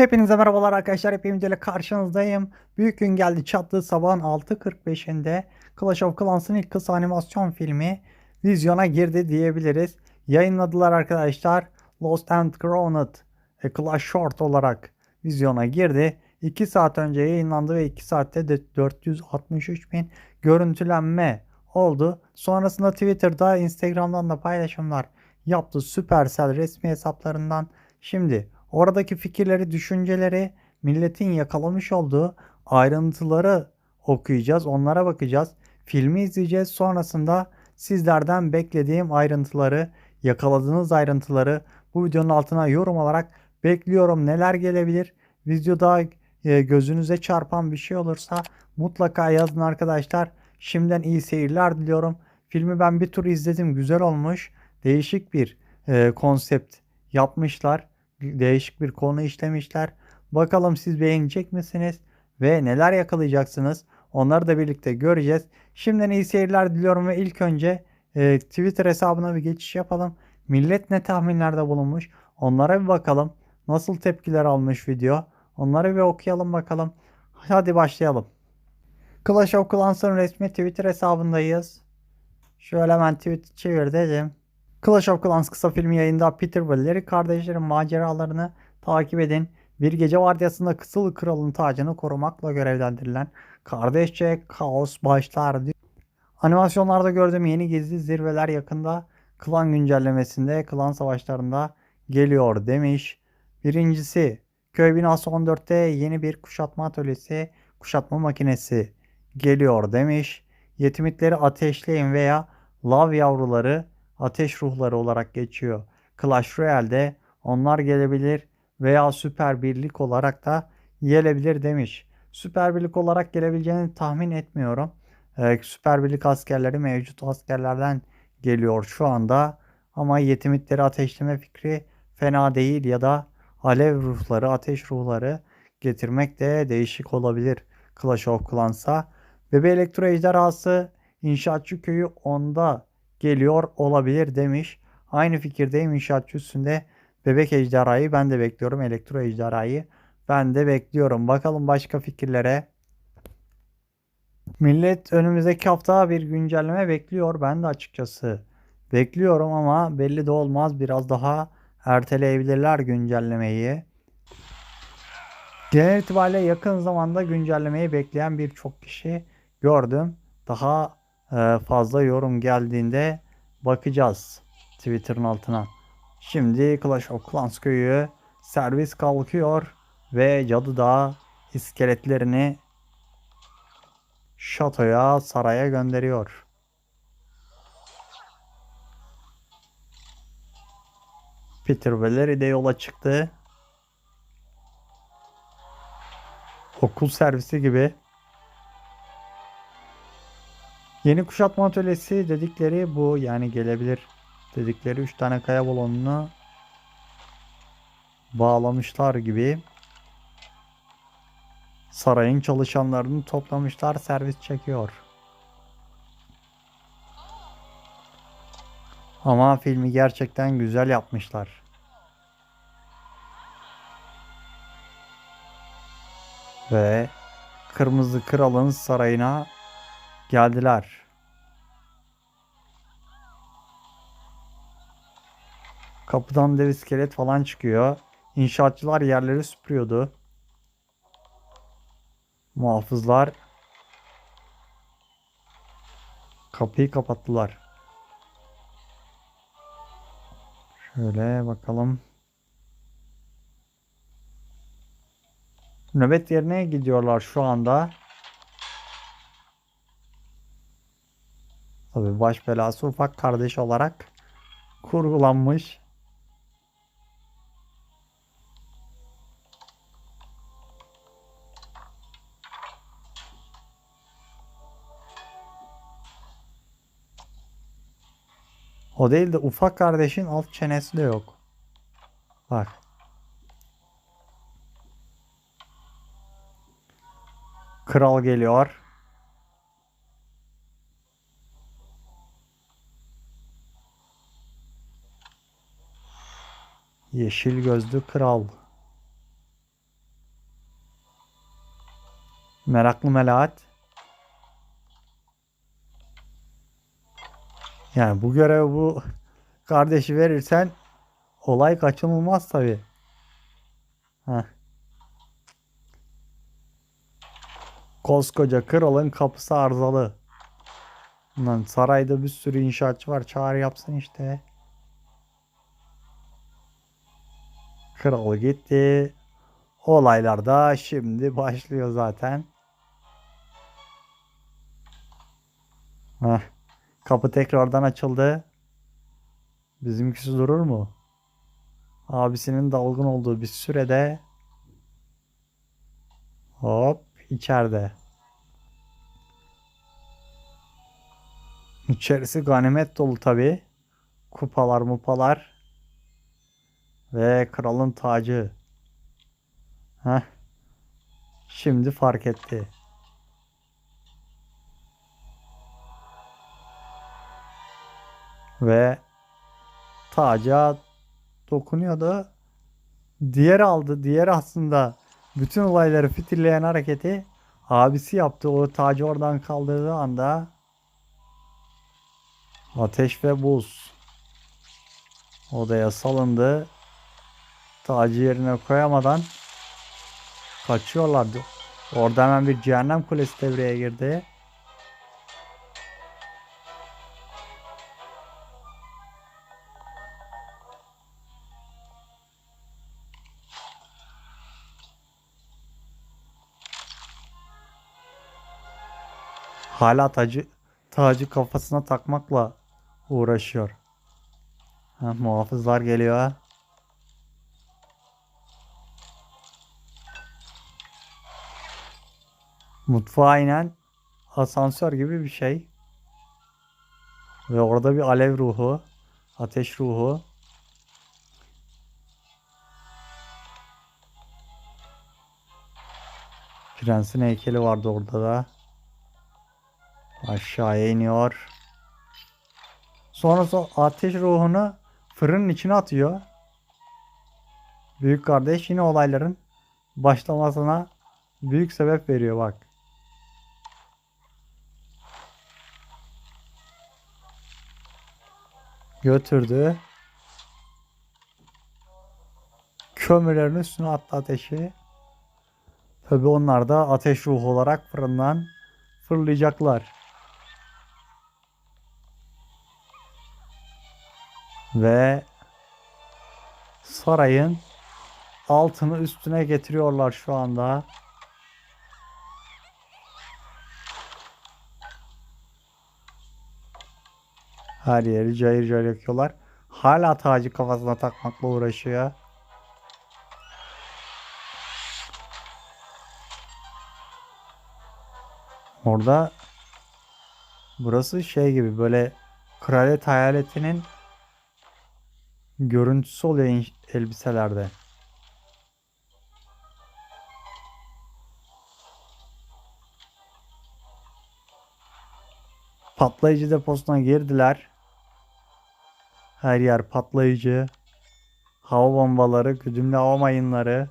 Hepinize merhabalar arkadaşlar. Hep ile karşınızdayım. Büyük gün geldi çattığı sabahın 6.45'inde Clash of Clans'ın ilk kısa animasyon filmi vizyona girdi diyebiliriz. Yayınladılar arkadaşlar. Lost and Crowned A Clash Short olarak vizyona girdi. 2 saat önce yayınlandı ve 2 saatte de 463 bin görüntülenme oldu. Sonrasında Twitter'da, Instagram'dan da paylaşımlar yaptı Supercell resmi hesaplarından. Şimdi oradaki fikirleri, düşünceleri, milletin yakalamış olduğu ayrıntıları okuyacağız, onlara bakacağız. Filmi izleyeceğiz. Sonrasında sizlerden beklediğim ayrıntıları, yakaladığınız ayrıntıları bu videonun altına yorum olarak bekliyorum. Neler gelebilir? Videoda e, gözünüze çarpan bir şey olursa mutlaka yazın arkadaşlar. Şimdiden iyi seyirler diliyorum. Filmi ben bir tur izledim. Güzel olmuş. Değişik bir e, konsept yapmışlar. Değişik bir konu işlemişler. Bakalım siz beğenecek misiniz? Ve neler yakalayacaksınız? Onları da birlikte göreceğiz. Şimdiden iyi seyirler diliyorum ve ilk önce e, Twitter hesabına bir geçiş yapalım. Millet ne tahminlerde bulunmuş? Onlara bir bakalım. Nasıl tepkiler almış video? Onları bir okuyalım bakalım. Hadi başlayalım. Clash of Clans'ın resmi Twitter hesabındayız. Şöyle hemen tweet çevir dedim. Clash of Clans kısa filmi yayında Peter ve Larry kardeşlerin maceralarını takip edin. Bir gece vardiyasında Kısıl Kral'ın tacını korumakla görevlendirilen kardeşçe kaos başlar. Animasyonlarda gördüğüm yeni gizli zirveler yakında klan güncellemesinde, klan savaşlarında geliyor demiş. Birincisi köy binası 14'te yeni bir kuşatma atölyesi, kuşatma makinesi geliyor demiş. Yetimitleri ateşleyin veya lav yavruları ateş ruhları olarak geçiyor. Clash Royale'de onlar gelebilir veya süper birlik olarak da gelebilir demiş. Süper birlik olarak gelebileceğini tahmin etmiyorum. Ee, süper birlik askerleri mevcut askerlerden geliyor şu anda. Ama yetimitleri ateşleme fikri fena değil ya da alev ruhları, ateş ruhları getirmek de değişik olabilir Clash of Clans'a. Bebe Elektro Ejderhası İnşaatçı Köyü onda geliyor olabilir demiş. Aynı fikirdeyim inşaatçı üstünde bebek ejderhayı ben de bekliyorum. Elektro ejderhayı ben de bekliyorum. Bakalım başka fikirlere. Millet önümüzdeki hafta bir güncelleme bekliyor. Ben de açıkçası bekliyorum ama belli de olmaz. Biraz daha erteleyebilirler güncellemeyi. Genel itibariyle yakın zamanda güncellemeyi bekleyen birçok kişi gördüm. Daha fazla yorum geldiğinde bakacağız Twitter'ın altına. Şimdi Clash of Clans köyü servis kalkıyor ve Cadı Dağı iskeletlerini şatoya, saraya gönderiyor. Peter Valery de yola çıktı. Okul servisi gibi. Yeni kuşatma atölyesi dedikleri bu yani gelebilir dedikleri 3 tane kaya balonunu bağlamışlar gibi. Sarayın çalışanlarını toplamışlar servis çekiyor. Ama filmi gerçekten güzel yapmışlar. Ve Kırmızı Kral'ın sarayına geldiler. Kapıdan dev iskelet falan çıkıyor. İnşaatçılar yerleri süpürüyordu. Muhafızlar kapıyı kapattılar. Şöyle bakalım. Nöbet yerine gidiyorlar şu anda. Tabii baş belası ufak kardeş olarak kurgulanmış. O değil de ufak kardeşin alt çenesi de yok. Bak. Kral geliyor. Yeşil gözlü kral. Meraklı Melahat. Yani bu görev bu kardeşi verirsen olay kaçınılmaz tabi. Koskoca kralın kapısı arızalı. Lan sarayda bir sürü inşaatçı var. Çağrı yapsın işte. Kral gitti. Olaylar da şimdi başlıyor zaten. Heh. Kapı tekrardan açıldı. Bizimkisi durur mu? Abisinin dalgın olduğu bir sürede hop içeride. İçerisi ganimet dolu tabi. Kupalar mupalar. Ve kralın tacı. Heh. Şimdi fark etti. Ve taca dokunuyordu. Diğer aldı. Diğer aslında bütün olayları fitilleyen hareketi abisi yaptı. O tacı oradan kaldırdığı anda ateş ve buz odaya salındı. Tacı yerine koyamadan kaçıyorlardı. Orada hemen bir cehennem kulesi devreye girdi. Hala tacı tacı kafasına takmakla uğraşıyor. Ha, muhafızlar geliyor. Mutfağa inen asansör gibi bir şey. Ve orada bir alev ruhu, ateş ruhu. Prensin heykeli vardı orada da. Aşağıya iniyor. Sonra ateş ruhunu fırının içine atıyor. Büyük kardeş yine olayların başlamasına büyük sebep veriyor bak. Götürdü. Kömürlerin üstüne attı ateşi. Tabi onlar da ateş ruhu olarak fırından fırlayacaklar. Ve sarayın altını üstüne getiriyorlar şu anda. Her yeri cayır cayır yakıyorlar. Hala tacı kafasına takmakla uğraşıyor. Orada burası şey gibi böyle kraliyet hayaletinin görüntüsü oluyor elbiselerde. Patlayıcı deposuna girdiler. Her yer patlayıcı. Hava bombaları, güdümlü hava mayınları,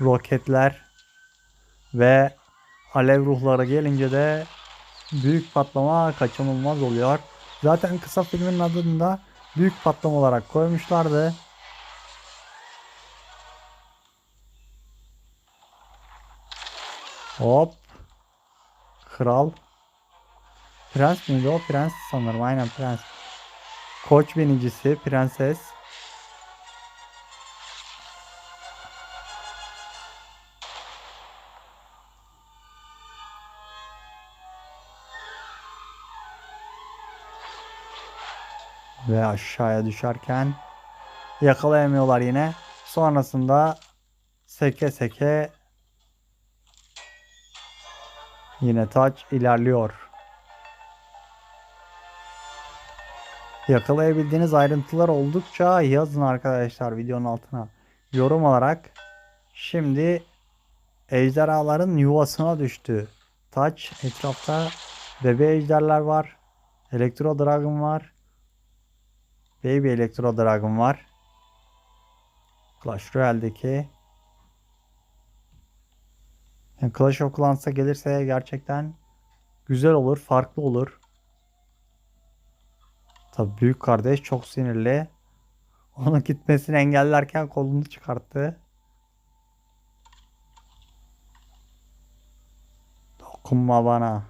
roketler ve alev ruhları gelince de büyük patlama kaçınılmaz oluyor. Zaten kısa filmin adını da büyük patlama olarak koymuşlardı. Hop. Kral. Prens miydi o? Prens sanırım. Aynen prens. Koç binicisi. Prenses. Ve aşağıya düşerken yakalayamıyorlar yine. Sonrasında seke seke yine taç ilerliyor. Yakalayabildiğiniz ayrıntılar oldukça yazın arkadaşlar videonun altına yorum olarak. Şimdi ejderhaların yuvasına düştü. Taç etrafta bebe ejderler var. Elektro Dragon var. Baby Electro Dragon var. Clash Royale'deki Yani Clash of Clans'a gelirse gerçekten güzel olur, farklı olur. Tabii büyük kardeş çok sinirli. Onun gitmesini engellerken kolunu çıkarttı. Dokunma bana.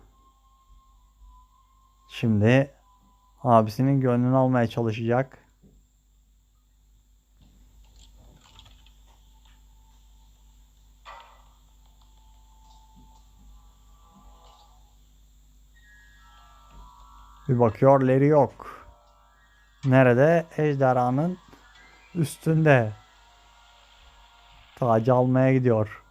Şimdi abisinin gönlünü almaya çalışacak. Bir bakıyor Larry yok. Nerede? Ejderhanın üstünde. Tacı almaya gidiyor.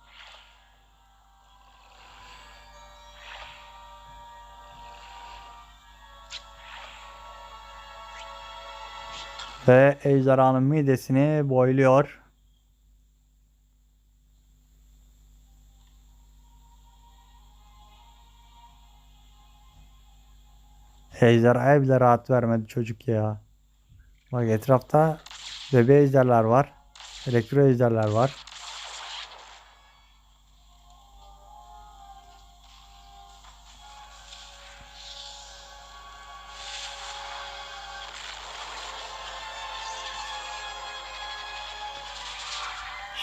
Ve ejderhanın midesini boyluyor. Ejderhaya bile rahat vermedi çocuk ya. Bak etrafta bebe ejderler var. Elektro ejderler var.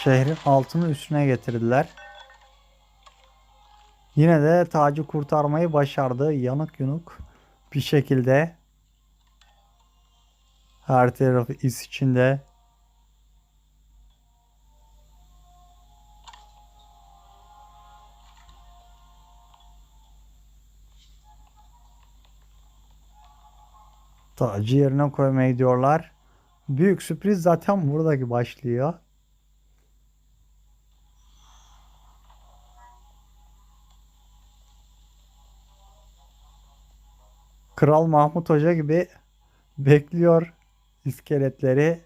Şehrin altını üstüne getirdiler. Yine de tacı kurtarmayı başardı. Yanık yunuk bir şekilde. Her tarafı iz içinde. Tacı yerine koymaya gidiyorlar. Büyük sürpriz zaten buradaki başlıyor. Kral Mahmut Hoca gibi bekliyor iskeletleri.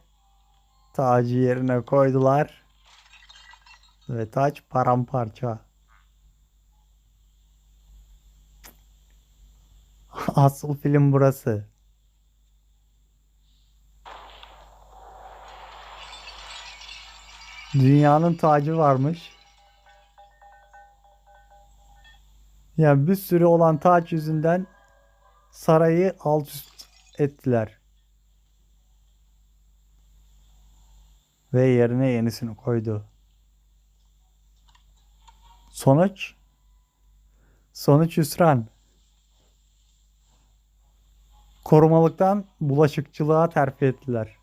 Tacı yerine koydular. Ve taç paramparça. Asıl film burası. Dünyanın tacı varmış. Yani bir sürü olan taç yüzünden sarayı alt üst ettiler. Ve yerine yenisini koydu. Sonuç? Sonuç hüsran. Korumalıktan bulaşıkçılığa terfi ettiler.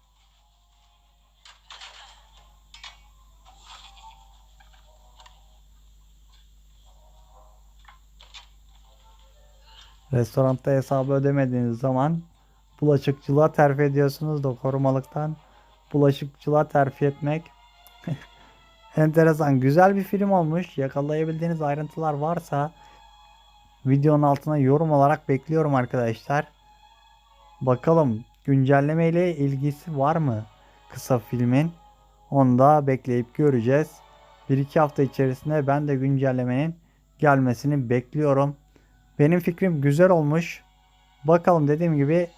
Restoranda hesabı ödemediğiniz zaman bulaşıkçılığa terfi ediyorsunuz da korumalıktan bulaşıkçılığa terfi etmek enteresan. Güzel bir film olmuş. Yakalayabildiğiniz ayrıntılar varsa videonun altına yorum olarak bekliyorum arkadaşlar. Bakalım güncelleme ile ilgisi var mı kısa filmin? Onu da bekleyip göreceğiz. 1-2 hafta içerisinde ben de güncellemenin gelmesini bekliyorum. Benim fikrim güzel olmuş. Bakalım dediğim gibi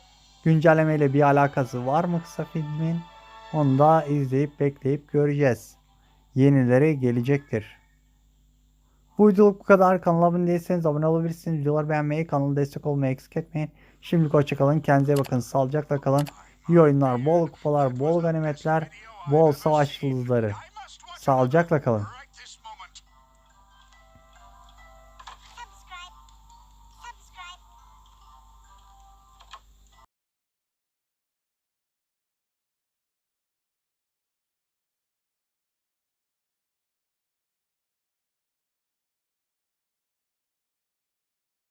güncelleme ile bir alakası var mı kısa filmin? Onu da izleyip bekleyip göreceğiz. Yenileri gelecektir. Bu videoluk bu kadar. Kanala abone değilseniz abone olabilirsiniz. Videoları beğenmeyi, kanalı destek olmayı eksik etmeyin. Şimdilik hoşçakalın. Kendinize bakın. Sağlıcakla kalın. İyi oyunlar, bol kupalar, bol ganimetler, bol savaş yıldızları. Sağlıcakla kalın.